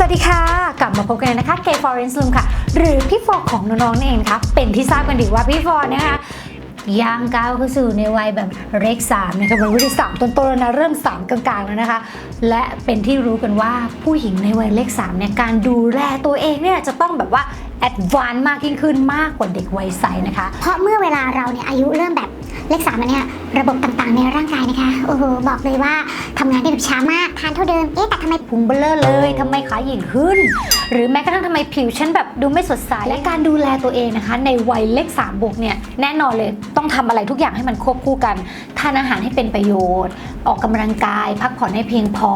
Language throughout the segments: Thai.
สวัสดีค่ะ กลับมาพบกันนะคะเกฟอร์เรนซ์ลุมค่ะ หรือพี่ฟอร์ของน้องๆนั่นเองนะคะเป็นที่ทราบกันดีว่าพี่ฟอร์นะคะย่างก้าวเข้าสู่ในวัยแบบเลขสามนะคะเป็นวัยสามต้นๆแล้วนะเริ่มสามกลางๆแล้วนะคะ และเป็นที่รู้กันว่าผู้หญิงในวัยเลขสามเนี่ยการดูแลตัวเองเนี่ยจะต้องแบบว่าแอดวานซ์มากยิ่งขึ้นมากกว่าเด็กวัยใสนะคะ เพราะเมื่อเวลาเราเนี่ยอายุเริ่มแบบ เลขสามอันเนี้ยระบบต่างๆในร่างกายนะคะโอ้โหบอกเลยว่าทำงานได้แบบช้ามากทานเท่าเดิมเอ๊ะแต่ทำไมพุงเบลอเลยทำไมขาหยิ่งขึ้น หรือแม้กระทั่งทำไมผิวฉันแบบดูไม่สดใส และการดูแลตัวเองนะคะ ในวัยเลข3บวกเนี่ยแน่นอนเลยต้องทำอะไรทุกอย่างให้มันควบคู่กัน ทานอาหารให้เป็นประโยชน์ ออกกำลังกาย พักผ่อนให้เพียงพอ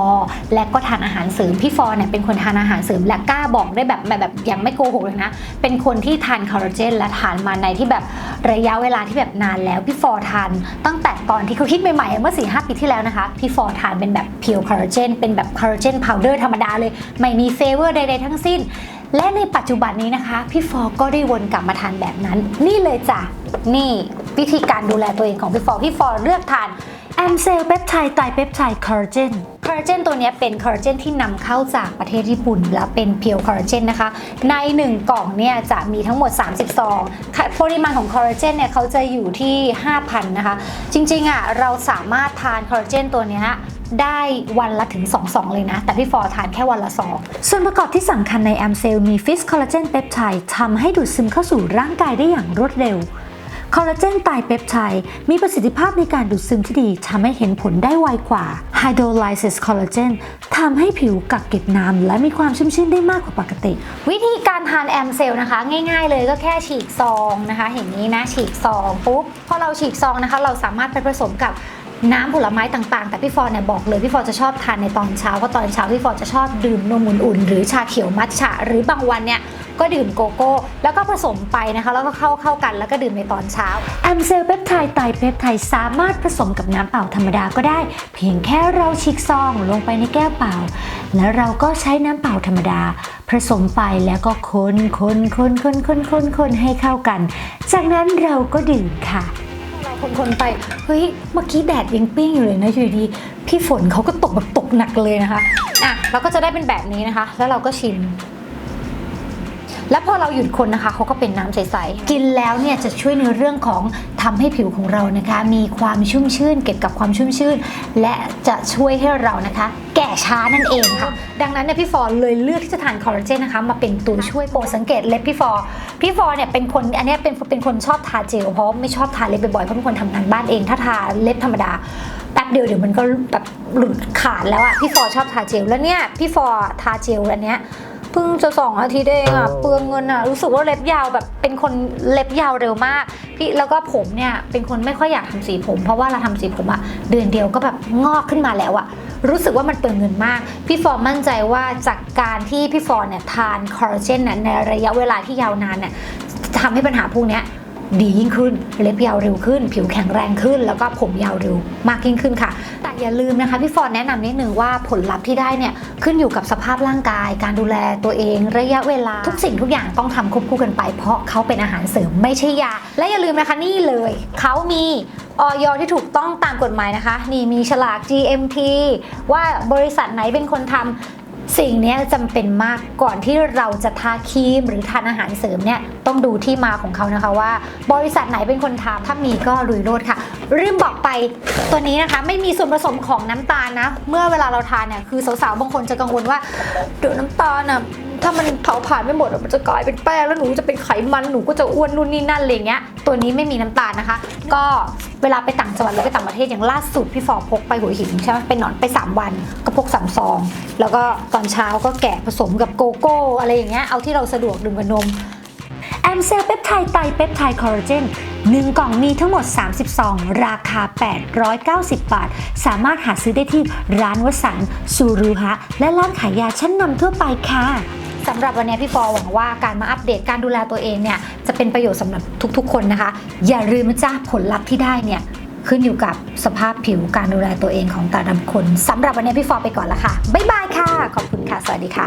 และก็ทานอาหารเสริมพี่ฟอเนี่ยเป็นคนทานอาหารเสริมและกล้าบอกได้แบบแบบแบบยังไม่โกหกเลยนะ เป็นคนที่ทานคอลลาเจนและทานมาในที่แบบระยะเวลาที่แบบนานแล้วพี่ฟอทานตั้งแต่ตอนที่เขาคิดใหม่ๆเมื่อ4ีหปีที่แล้วนะคะพี่ฟอทานเป็นแบบเพียวคอลลาเจนเป็นแบบคอลลาเจนพาวเดอร์ธรรมดาเลยไม่มีเฟเวอร์ใดๆทั้งสิ้น และในปัจจุบันนี้นะคะ พี่ฟอก็ได้วนกลับมาทานแบบนั้น นี่เลยจ้ะ นี่วิธีการดูแลตัวเองของพี่ฟอพี่ฟอเลือกทานแอมเซลเปปไทด์ไตเปปไทด์คอลลาเจนคอลลาเจนตัวนี้เป็นคอลลาเจนที่นำเข้าจากประเทศญี่ปุ่น และเป็นเพียวคอลลาเจนนะคะ ใน 1 กล่องเนี่ยจะมีทั้งหมด 30ซองปริมาณของคอลลาเจนเนี่ยเขาจะอยู่ที่ 5,000 นะคะ จริงๆอะเราสามารถทานคอลลาเจนตัวนี้ ได้วันละถึง2ซองเลยนะ แต่พี่ฟอร์ทานแค่วันละซองส่วนประกอบที่สำคัญในแอมเซลมีฟิสคอลลาเจนเปปไทด์ทำให้ดูดซึมเข้าสู่ร่างกายได้อย่างรวดเร็วคอลลาเจนไตเปปไทด์มีประสิทธิภาพในการดูดซึมที่ดีทำให้เห็นผลได้ไวกว่า Hydrolysis Collagen ทำให้ผิวกักเก็บน้ำและมีความชุ่มชื่นได้มากกว่าปกติ วิธีการทานแอมเซลนะคะ ง่ายๆเลยก็แค่ฉีกซองนะคะ เห็นนี้นะฉีกซองปุ๊บพอเราฉีกซองนะคะ เราสามารถไปผสมกับ น้ำผลไม้ต่างๆ แต่พี่ฟอร์เนี่ยบอกเลยพี่ฟอร์จะชอบทานในตอนเช้าเพราะตอนเช้าพี่ฟอร์จะชอบดื่มนมอุ่นๆหรือชาเขียวมัทฉะหรือบางวันเนี่ยก็ดื่มโกโก้ แล้วก็ผสมไปนะคะ แล้วก็เข้าเข้ากันแล้วก็ดื่มในตอนเช้าแอมเซลเปปไทด์ไตเปปไทด์สามารถผสมกับน้ำเปล่าธรรมดาก็ได้ เพียงแค่เราฉีกซองลงไปในแก้วเปล่า แล้วเราก็ใช้น้ำเปล่าธรรมดา ผสมไปแล้วก็คนคนคนคนคนคนคนให้เข้ากัน จากนั้นเราก็ดื่มค่ะ คนๆไป เฮ้ย เมื่อกี้แดดยังเปรี้ยงอยู่เลยนะอยู่ดีพี่ฝนเขาก็ตกแบบตกหนักเลยนะคะ อะเราก็จะได้เป็นแบบนี้นะคะ แล้วเราก็ชิม แล้วพอเราหยุดคนนะคะเขาก็เป็นน้ำใสๆ กินแล้วเนี่ยจะช่วยในเรื่องของทำให้ผิวของเรานะคะ มีความชุ่มชื่น เก็บกับความชุ่มชื่น และจะช่วยให้เรานะคะ ช้านั่นเองค่ะ ดังนั้นเนี่ยพี่ฟอร์เลยเลือกที่จะทานคอลลาเจนนะคะมาเป็นตัวช่วยโปรสังเกตเล็บพี่ฟอร์พี่ฟอร์เนี่ยเป็นคนอันนี้เป็นเป็นคนชอบทาเจลเพราะไม่ชอบทาเล็บบ่อยๆเพราะเป็นคนทำงานบ้านเองถ้าทาเล็บธรรมดาแป๊บเดียวเดี๋ยวมันก็แบบหลุดขาดแล้วอะพี่ฟอร์ชอบทาเจลแล้วเนี่ยพี่ฟอร์ทาเจลอันเนี้ยเพิ่งจะสองอาทิตย์เองอะเปลืองเงินอะรู้สึกว่าเล็บยาวแบบเป็นคนเล็บยาวเร็วมากพี่แล้วก็ผมเนี่ยเป็นคนไม่ค่อยอยากทำสีผม เพราะว่าเราทำสีผมอะเดือนเดียวก็แบบงอกขึ้นมาแล้วอะ รู้สึกว่ามันเปลืองเงินมาก พี่ฟอร์มั่นใจว่าจากการที่พี่ฟอร์เนี่ยทานคอลลาเจนน่ะในระยะเวลาที่ยาวนานเนี่ยทำให้ปัญหาพวกนี้ดียิ่งขึ้น เล็บยาวเร็วขึ้น ผิวแข็งแรงขึ้น แล้วก็ผมยาวเร็วมากยิ่งขึ้นค่ะ แต่อย่าลืมนะคะ พี่ฟอนแนะนำนิดนึงว่าผลลัพธ์ที่ได้เนี่ยขึ้นอยู่กับสภาพร่างกาย การดูแลตัวเอง ระยะเวลา ทุกสิ่งทุกอย่างต้องทำควบคู่กันไป เพราะเขาเป็นอาหารเสริมไม่ใช่ยา และอย่าลืมนะคะนี่เลย เขามี ออยที่ถูกต้องตามกฎหมายนะคะ นี่มีฉลาก GMP ว่าบริษัทไหนเป็นคนทำสิ่งนี้จำเป็นมากก่อนที่เราจะทาครีมหรือทานอาหารเสริมเนี่ยต้องดูที่มาของเขานะคะว่า บริษัทไหนเป็นคนทำถ้ามีก็ลุยโลดค่ะลืมบอกไปตัวนี้นะคะ ไม่มีส่วนผสมของน้ำตาลนะ เมื่อเวลาเราทานเนี่ยคือสาวๆบางคนจะกังวลว่าดี๋ยวน้ำตาลอะ ถ้ามันเผาผ่านไม่หมดมันจะกลายเป็นแป้งแล้วหนูจะเป็นไขมันหนูก็จะอ้วนนู่นนี่นั่นอะไรเงี้ยตัวนี้ไม่มีน้ำตาลนะคะ ก็เวลาไปต่างจังหวัดหรือไปต่างประเทศอย่างล่าสุดพี่ฟอพกไปหัวหินใช่ไหมไปนอนไป 3 วันก็พกสามซอง แล้วก็ตอนเช้าก็แกะผสมกับโกโก้ อะไรอย่างเงี้ยเอาที่เราสะดวกดื่มกับนมแอมเซลเปปไทด์ไตเปปไทด์คอลลาเจน1กล่องมีทั้งหมด30ซองราคา 890 บาท สามารถหาซื้อได้ที่ร้านวสันต์ซูรุฮะ และร้านขายยาชั้นนำทั่วไปค่ะ สำหรับวันนี้พี่ฟอหวังว่าการมาอัปเดตการดูแลตัวเองเนี่ยจะเป็นประโยชน์สำหรับทุกๆ คนนะคะ อย่าลืมจ้าผลลัพธ์ที่ได้เนี่ยขึ้นอยู่กับสภาพผิวการดูแลตัวเองของแต่ละคนสำหรับวันนี้พี่ฟอไปก่อนละค่ะบ๊ายบายค่ะ ขอบคุณค่ะ สวัสดีค่ะ